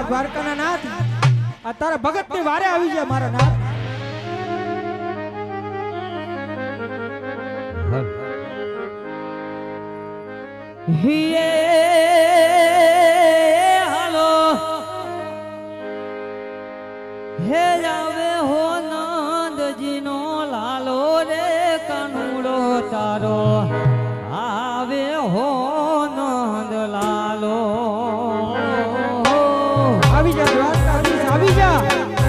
મારા દ્વારકાના નાથ અત્યારે તારા ભગતની વારે આવી જાય મારા નાથ Yeah. આવી જા દ્વારકાધીશ આવી જા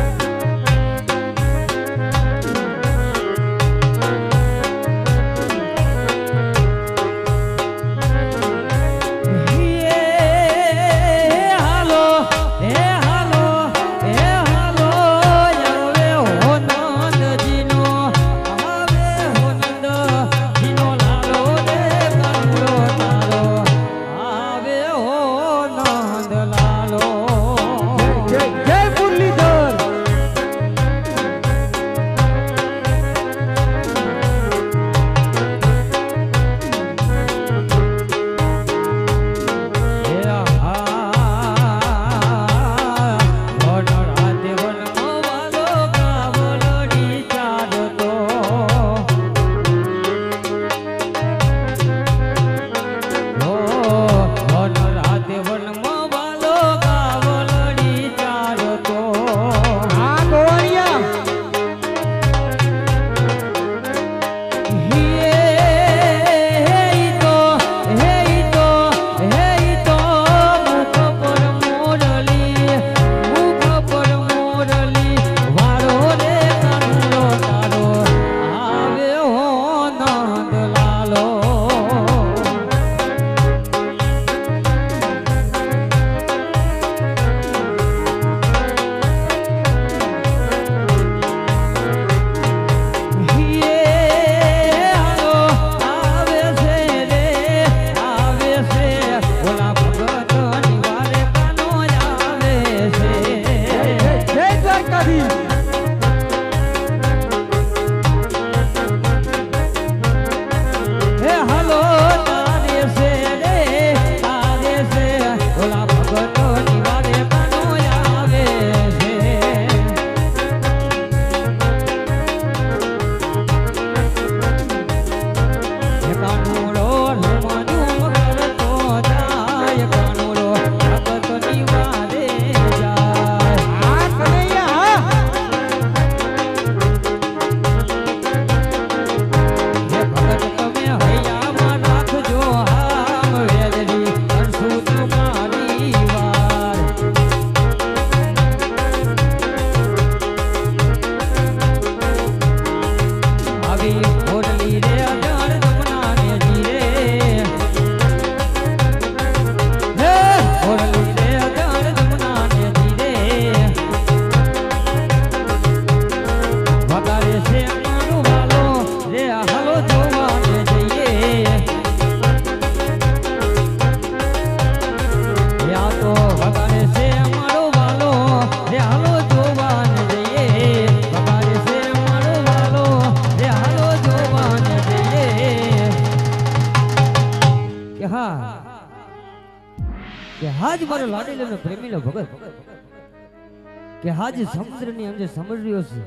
કે આજ સમુદ્રની અંદર સમજ્યો છે.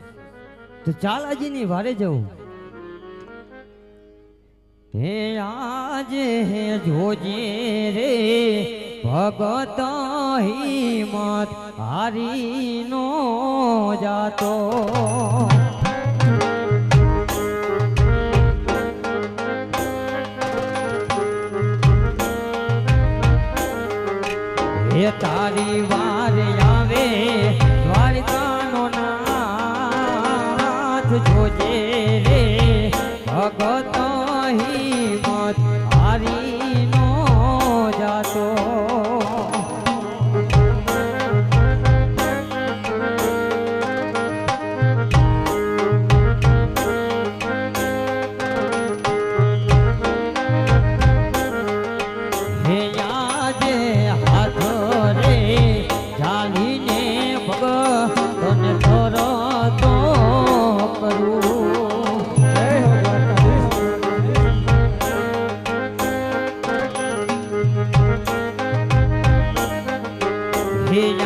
તો ચાલ આજીની વારે જવું. હે આજે હે જોજે રે, ભગત હિમત હારી નો જાતો તારી વાત મારી ফিরে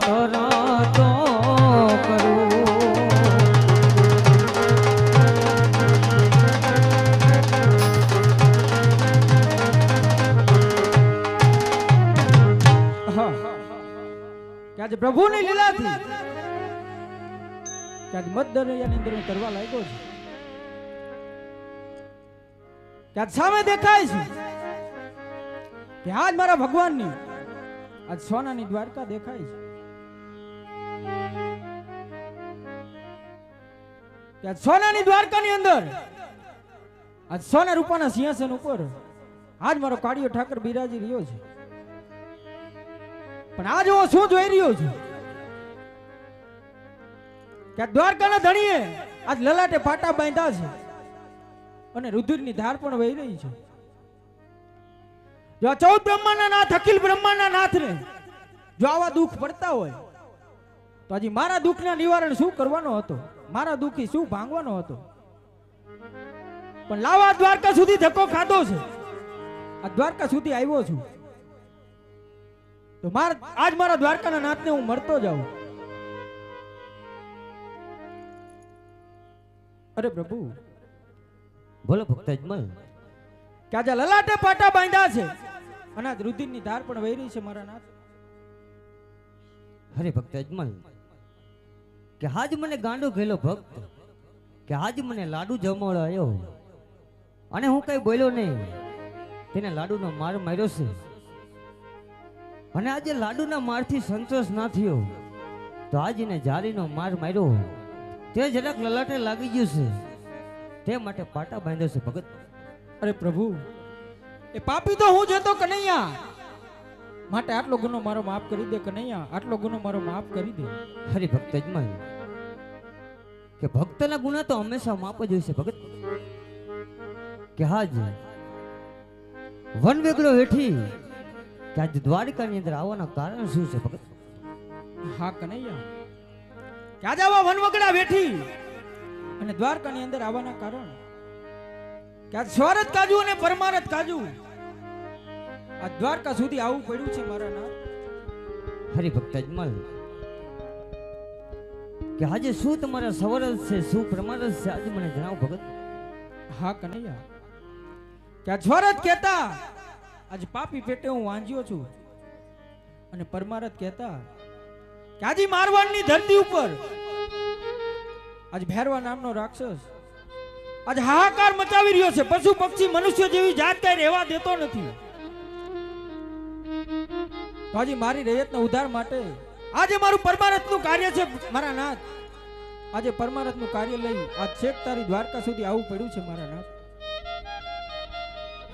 તરતો કરું. ક્યાંજ પ્રભુની લીલાથી. ક્યાંજ મત દરિયાની તરવા લાગ્યો છું. કે સામે દેખાય છે. કે આજ મારા ભગવાનની, આજ સોનાની દ્વારકા દેખાય છે. આજ સોનાની દ્વારકાની અંદર આજ સોના રૂપાના સિંહાસન ઉપર આજ મારો કાળિયો ઠાકર બિરાજી રહ્યો છે. પણ આજ હું શું જોઈ રહ્યો છું? કે દ્વારકાના ધણીએ આજ લલાટે પાટા બાંધ્યા છે અને રુધિરની ધાર પણ વહી રહી છે. જો ચૌદ બ્રહ્માના નાથ, અખિલ બ્રહ્માના નાથને જો આવા દુઃખ પડતા હોય, તો હજી મારા દુઃખના નિવારણ શું કરવાનો હતો? મારા દુઃખી શું ભાંગવાનો હતો? પણ લાવા દ્વારકા સુધી ધક્કો ખાધો છે. આ દ્વારકા સુધી આવ્યો છું. તો માર આજ મારા દ્વારકાના નાથને હું મળતો જાઉં. અરે પ્રભુ. બોલો ભક્ત અજમલ કે આજે લલાટે પાટા બાંધ્યા છે. અને આજ રુધિરની ધાર પણ વહી રહી છે મારા નાથ હરે ભક્ત અજમલ કે આજ મને ગાંડો ગયેલો ભક્ત કે આજ મને લાડુ જમાડ્યો અને હું કઈ બોલ્યો નહીં. તેને લાડુનો માર માર્યો છે. અને આજે લાડુના મારથી સંતોષ ના થયો. તો આજ એને જારીનો માર માર્યો. તે જરાક લલાટે લાગી ગયું છે. તે માટે પાટા બાંધ્યો છે ભગત. અરે પ્રભુ એ પાપી તો હું જતો કનૈયા. માટે આટલો ગુનો મારો માફ કરી દે કનૈયા. આટલો ગુનો મારો માફ કરી દે. હરિભક્ત ભક્ત અજમલ કે ભક્તના ગુના તો હંમેશા માપ જ હોય છે ભગત. કે હાજ વન વેગડો હેઠી કે આજ દ્વારકાની અંદર આવવાના કારણ શું છે ભગત? હા કનૈયા. કે આજે આવા વનવગડા બેઠી અને દ્વારકાની અંદર આવવાના કારણ. કે આજ સ્વરત કાજુ અને પરમારત કાજુ. આ દ્વારકા સુધી આવવું પડ્યું છે મારા નાથ. હરિભક્ત અજમલ કે આજે શું તમારા સવરસ છે, શું પ્રમાણસ છે? આજે મને જણાવો ભગત. હા, કનૈયા. કે સ્વરથ કહેતા, આજ પાપી પેટે હું વાંજ્યો છું. અને પરમારથ કહેતા, કે આજે મારવાડની ધરતી ઉપર, આજ ભેરવા નામનો રાક્ષસ, આજ હાહાકાર મચાવી રહ્યો છે. પશુ પક્ષી મનુષ્ય જેવી જાત કઈ રહેવા દેતો નથી. તો આજે મારી રૈયતના ઉધાર માટે આજે મારું પરમારથનું કાર્ય છે મારા નાથ. આજે પરમારથનું કાર્ય લઈ આ છેક તારી દ્વારકા સુધી આવવું પડ્યું છે મારા નાથ.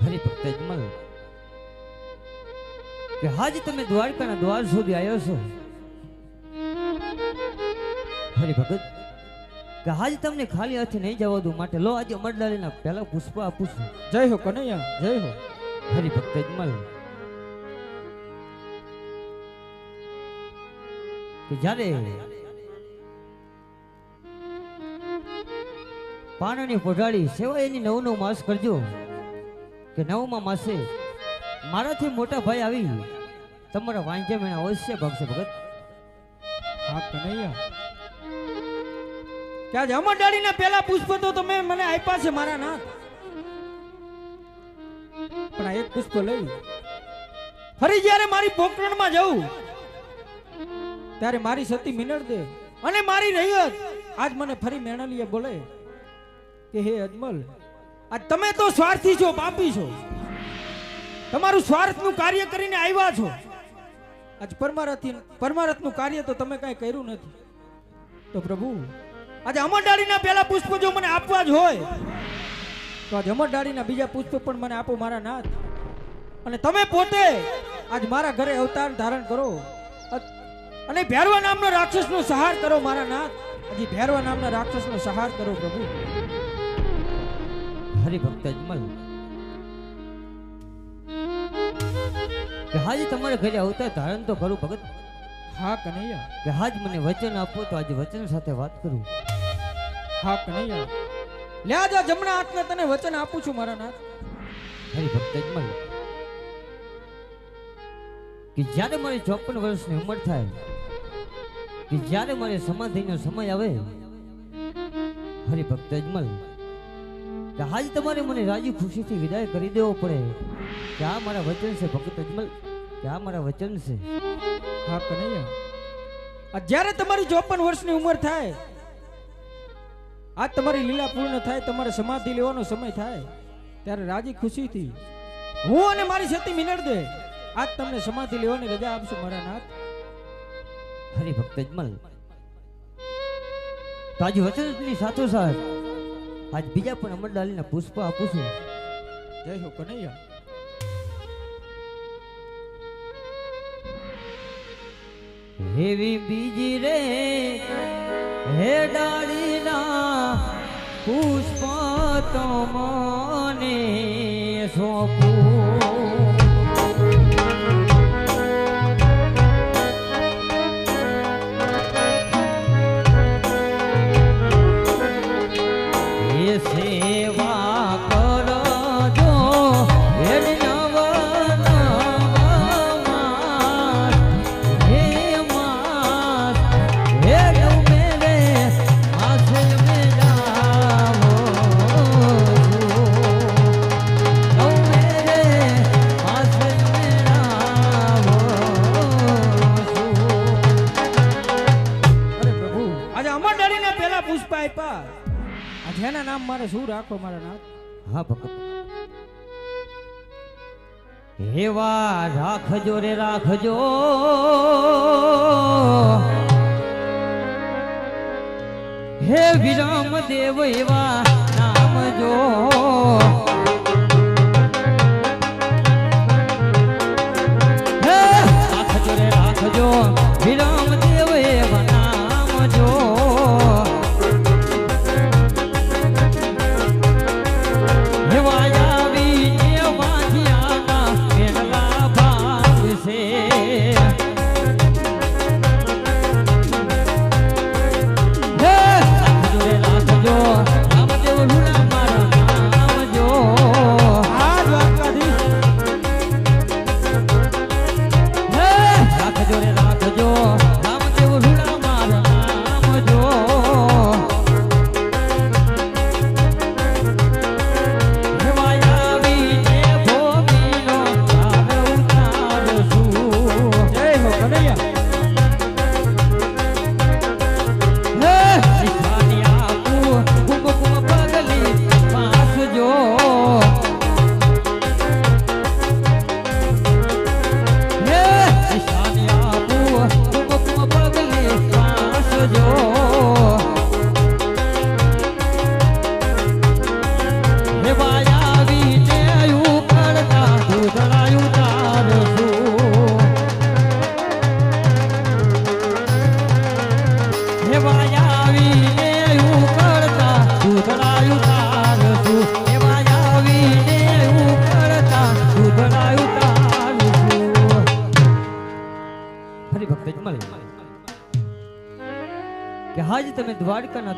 હરે ભક્ત અજમલ કે હાજ તમે દ્વારકાના દ્વાર સુધી આવ્યો છો? હરે ભગત કે હાજ તમને ખાલી હાથે નહીં જવા દઉં માટે લો આજે અમરલાલીના પહેલા પુષ્પ આપું છું. જય હો કનૈયા જય હો. હરિભક્ત અજમલ કે જ્યારે પાણીની પોઢાળી સેવા એની નવ નવ માસ કરજો, કે નવમાં માસે મારાથી મોટા ભાઈ આવી, તમારા વાંચે મેં અવશ્ય ભાગશે ભગત. હા, કનૈયા. ત્યાં આજે અમર ડાળીના પહેલા પુષ્પ તો તમે મને આપ્યા છે, મારા ના પણ આ એક પુષ્પ લઈ. ફરી જ્યારે મારી પોકરણમાં જઉં ત્યારે મારી સતી મિનળ દે. અને મારી રૈયત. આજ મને ફરી મેણલીએ બોલે કે હે અજમલ આજ તમે તો સ્વાર્થી છો પાપી છો. તમારું સ્વાર્થનું કાર્ય કરીને આવ્યા છો. આજ પરમારથી પરમારથનું કાર્ય તો તમે કાંઈ કર્યું નથી. તો પ્રભુ આજે અમરડાળીના પહેલા પુષ્પ જો મને આપવા જ હોય. તો આજે અમરડાળીના બીજા પુષ્પ પણ મને આપો મારા નાથ. અને તમે પોતે આજ મારા ઘરે અવતાર ધારણ કરો. અને ભેરવા નામના રાક્ષસનો સહાર કરો મારા નાથ. હજી ભેરવા નામના રાક્ષસનો સહાર કરો પ્રભુ. હરિભક્ત અજમલ કે હાજ તમારા ઘરે આવતા ધારણ તો કરું ભગત. હા કનૈયા. કે હાજ મને વચન આપો તો આજે વચન સાથે વાત કરું. હા કનૈયા. લે આજે જમણા હાથને તને વચન આપું છું મારા નાથ. હરિભક્ત અજમલ કે જ્યારે મારી ચોપન વર્ષની ઉંમર થાય કે જ્યારે મારે સમાધિનો સમય આવે, હરિભક્ત અજમલ કે આજ તમારે મને રાજી ખુશીથી વિદાય કરી દેવો પડે. કે આ મારા વચન છે ભગત અજમલ કે આ મારા વચન છે. હા, કનૈયા. આ જ્યારે તમારી ચોપન વર્ષની ઉંમર થાય આજ તમારી લીલા પૂર્ણ થાય, તમારે સમાધિ લેવાનો સમય થાય, ત્યારે રાજી ખુશીથી હું અને મારી સતી મિનળ દે. આજ તમને સમાધિ લેવાની રજા આપશું, મારા નાથ. હરિભક્ત અજમલ તો આજે વચનની સાથોસાથ આજ બીજા પણ અમરડાલીના પુષ્પ આપું છું. જય હો કનૈયા. હેવી બીજી રે હે ડાળીના પુષ્પ તો મને સોંપું. રાખો મારા નાથ. હા ભગત હેવા રાખજો રે, રાખજો. હે વિરામ દેવ એવા નામ જો.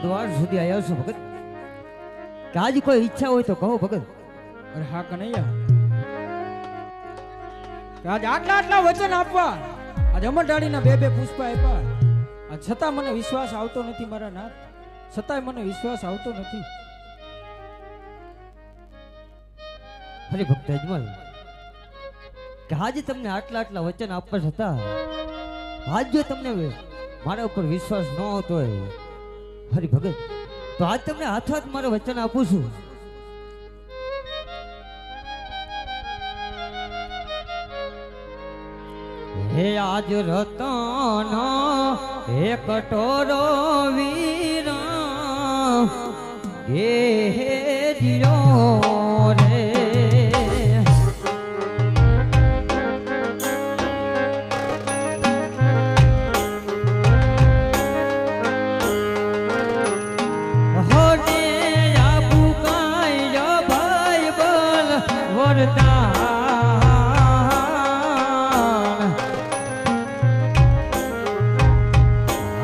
દ્વાર સુધી આવ્યા છો ભગત? કે આજ કોઈ ઈચ્છા હોય તો કહો ભગત. અરે હા કનૈયા. આજ આટલા આટલા વચન આપવા. આજ અમર ડાળીના બે બે પુષ્પ આપ્યા. આ છતાં મને વિશ્વાસ આવતો નથી મારા નાથ. છતાંય મને વિશ્વાસ આવતો નથી. અરે ભક્ત અજમલ કે આજે તમને આટલા આટલા વચન આપવા છતાં આજ જો તમને મારા ઉપર વિશ્વાસ ન આવતો હોય હરી ભગત તો આજ તમને હાથ હાથ મારે વચન આપું છું. હે આજ રતન, હે કટોરો વીરા હે હે જીરો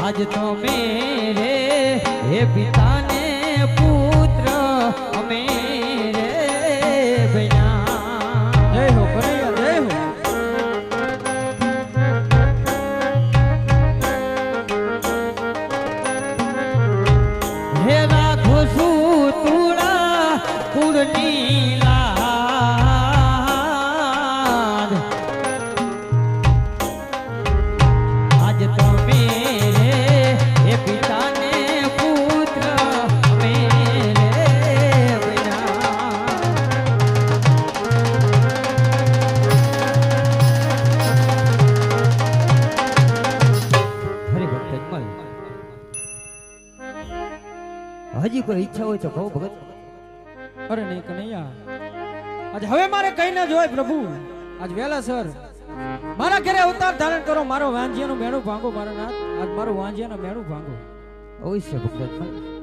આજ તમે રે હે પિતાને પુત્ર અમે ન જોય પ્રભુ. આજ વેલા, સર. મારા ઘરે અવતાર ધારણ કરો, મારો વાંજિયાનું મેણું ભાંગો, મારા નાથ. આજ મારું વાંજિયાનું મેણું ભાંગો. અવશ્ય અજમલ